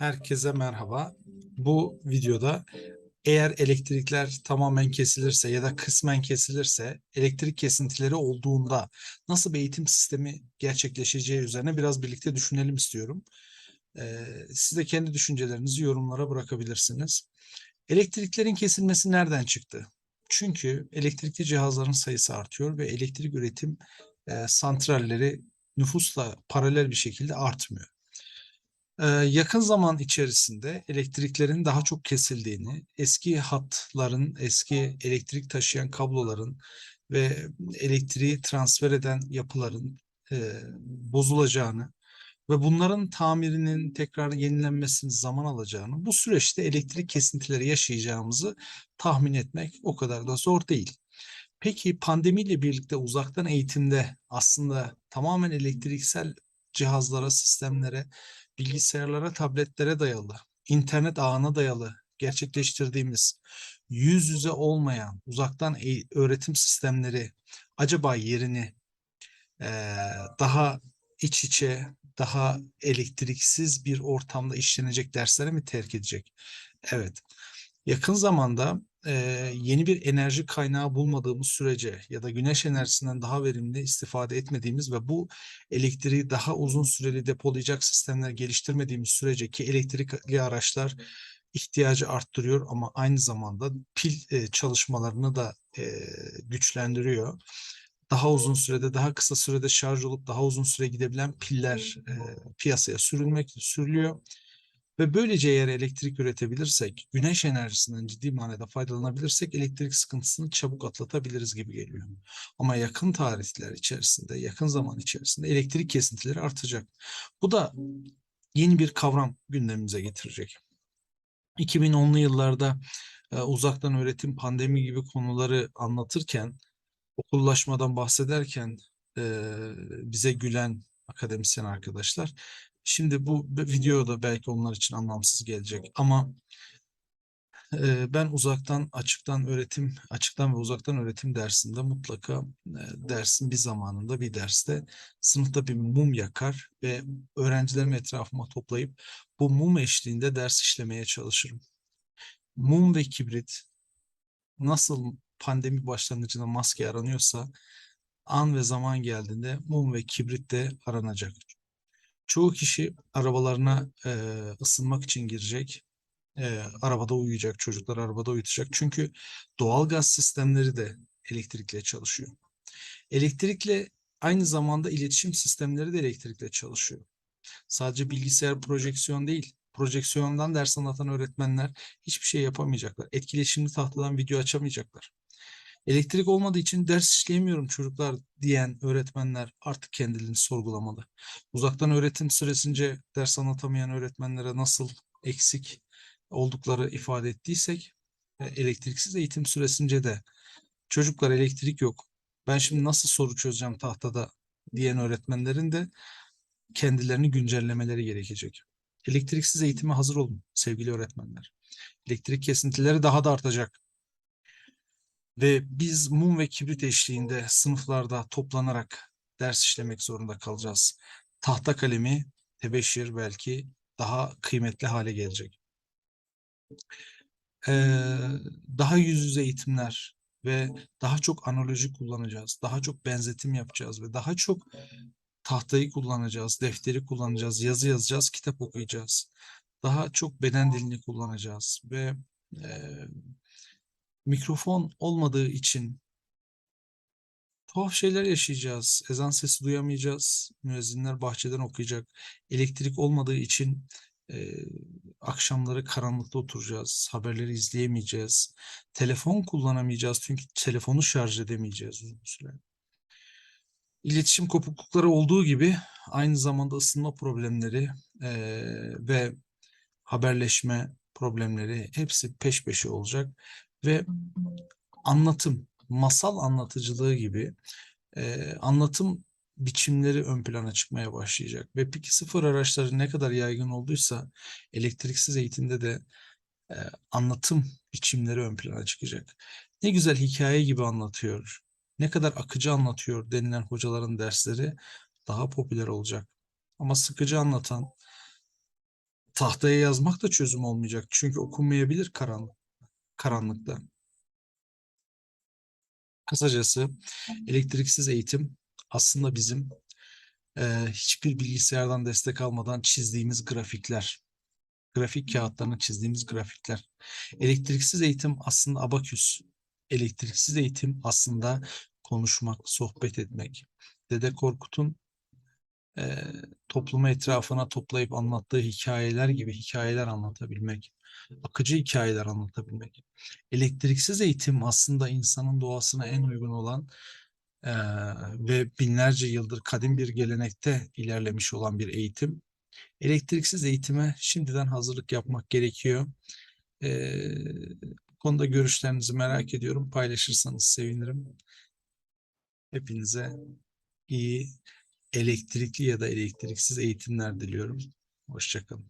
Herkese merhaba. Bu videoda eğer elektrikler tamamen kesilirse ya da kısmen kesilirse elektrik kesintileri olduğunda nasıl bir eğitim sistemi gerçekleşeceği üzerine biraz birlikte düşünelim istiyorum. Ee, siz de kendi düşüncelerinizi yorumlara bırakabilirsiniz. Elektriklerin kesilmesi nereden çıktı? Çünkü elektrikli cihazların sayısı artıyor ve elektrik üretim e, santralleri nüfusla paralel bir şekilde artmıyor. Yakın zaman içerisinde elektriklerin daha çok kesildiğini, eski hatların, eski elektrik taşıyan kabloların ve elektriği transfer eden yapıların e, bozulacağını ve bunların tamirinin tekrar yenilenmesinin zaman alacağını, bu süreçte elektrik kesintileri yaşayacağımızı tahmin etmek o kadar da zor değil. Peki pandemiyle birlikte uzaktan eğitimde aslında tamamen elektriksel cihazlara, sistemlere, bilgisayarlara, tabletlere dayalı, internet ağına dayalı gerçekleştirdiğimiz yüz yüze olmayan uzaktan eğ- öğretim sistemleri acaba yerini eee, daha iç içe, daha elektriksiz bir ortamda işlenecek derslere mi terk edecek? Evet. Yakın zamanda eee, yeni bir enerji kaynağı bulmadığımız sürece ya da güneş enerjisinden daha verimli istifade etmediğimiz ve bu elektriği daha uzun süreli depolayacak sistemler geliştirmediğimiz sürece ki elektrikli araçlar ihtiyacı arttırıyor ama aynı zamanda pil e, çalışmalarını da e, güçlendiriyor. Daha uzun sürede, daha kısa sürede şarj olup daha uzun süre gidebilen piller e, piyasaya sürülmek sürülüyor. Ve böylece eğer elektrik üretebilirsek, güneş enerjisinden ciddi manada faydalanabilirsek elektrik sıkıntısını çabuk atlatabiliriz gibi geliyor. Ama yakın tarihler içerisinde, yakın zaman içerisinde elektrik kesintileri artacak. Bu da yeni bir kavram gündemimize getirecek. 2010'lu yıllarda e, uzaktan öğretim, pandemi gibi konuları anlatırken, okullaşmadan bahsederken e, bize gülen akademisyen arkadaşlar Şimdi bu video da belki onlar için anlamsız gelecek ama e, ben uzaktan açıktan öğretim açıktan ve uzaktan öğretim dersinde mutlaka e, dersin bir zamanında bir derste sınıfta bir mum yakar ve öğrencilerimi etrafıma toplayıp bu mum eşliğinde ders işlemeye çalışırım. Mum ve kibrit nasıl pandemi başlangıcında maske aranıyorsa an ve zaman geldiğinde mum ve kibrit de aranacak. Çoğu kişi arabalarına e, ısınmak için girecek. E, arabada uyuyacak, çocuklar arabada uyutacak. Çünkü doğal gaz sistemleri de elektrikle çalışıyor. Elektrikle aynı zamanda iletişim sistemleri de elektrikle çalışıyor. Sadece bilgisayar projeksiyon değil. Projeksiyondan ders anlatan öğretmenler hiçbir şey yapamayacaklar. Etkileşimli tahtadan video açamayacaklar. Elektrik olmadığı için ders işleyemiyorum çocuklar diyen öğretmenler artık kendilerini sorgulamalı. Uzaktan öğretim süresince ders anlatamayan öğretmenlere nasıl eksik oldukları ifade ettiysek e, elektriksiz eğitim süresince de çocuklar elektrik yok. Ben şimdi nasıl soru çözeceğim tahtada diyen öğretmenlerin de kendilerini güncellemeleri gerekecek. Elektriksiz eğitime hazır olun sevgili öğretmenler. Elektrik kesintileri daha da artacak. Ve biz mum ve kibrit eşliğinde sınıflarda toplanarak ders işlemek zorunda kalacağız. Tahta kalemi, tebeşir belki daha kıymetli hale gelecek. Ee, daha yüz yüze eğitimler ve daha çok analoji kullanacağız. Daha çok benzetim yapacağız ve daha çok tahtayı kullanacağız, defteri kullanacağız, yazı yazacağız, kitap okuyacağız. Daha çok beden dilini kullanacağız ve e, mikrofon olmadığı için tuhaf şeyler yaşayacağız. Ezan sesi duyamayacağız. Müezzinler bahçeden okuyacak. Elektrik olmadığı için e, akşamları karanlıkta oturacağız. Haberleri izleyemeyeceğiz. Telefon kullanamayacağız çünkü telefonu şarj edemeyeceğiz uzun süre. İletişim kopuklukları olduğu gibi aynı zamanda ısınma problemleri e, ve haberleşme problemleri hepsi peş peşe olacak ve anlatım, masal anlatıcılığı gibi e, anlatım biçimleri ön plana çıkmaya başlayacak. Piki sıfır araçları ne kadar yaygın olduysa elektriksiz eğitimde de e, anlatım biçimleri ön plana çıkacak. Ne güzel hikaye gibi anlatıyor, ne kadar akıcı anlatıyor denilen hocaların dersleri daha popüler olacak. Ama sıkıcı anlatan, tahtaya yazmak da çözüm olmayacak. Çünkü okunmayabilir karanlık, karanlıkta. Kısacası elektriksiz eğitim aslında bizim eee, hiçbir bilgisayardan destek almadan çizdiğimiz grafikler. Grafik kağıtlarına çizdiğimiz grafikler. Elektriksiz eğitim aslında abaküs. Elektriksiz eğitim aslında konuşmak, sohbet etmek. Dede Korkut'un eee toplumu etrafına toplayıp anlattığı hikayeler gibi hikayeler anlatabilmek. Akıcı hikayeler anlatabilmek. Elektriksiz eğitim aslında insanın doğasına en uygun olan eee, ve binlerce yıldır kadim bir gelenekte ilerlemiş olan bir eğitim. Elektriksiz eğitime şimdiden hazırlık yapmak gerekiyor. Bu konuda görüşlerinizi merak ediyorum. Paylaşırsanız sevinirim. Hepinize iyi elektrikli ya da elektriksiz eğitimler diliyorum. Hoşça kalın.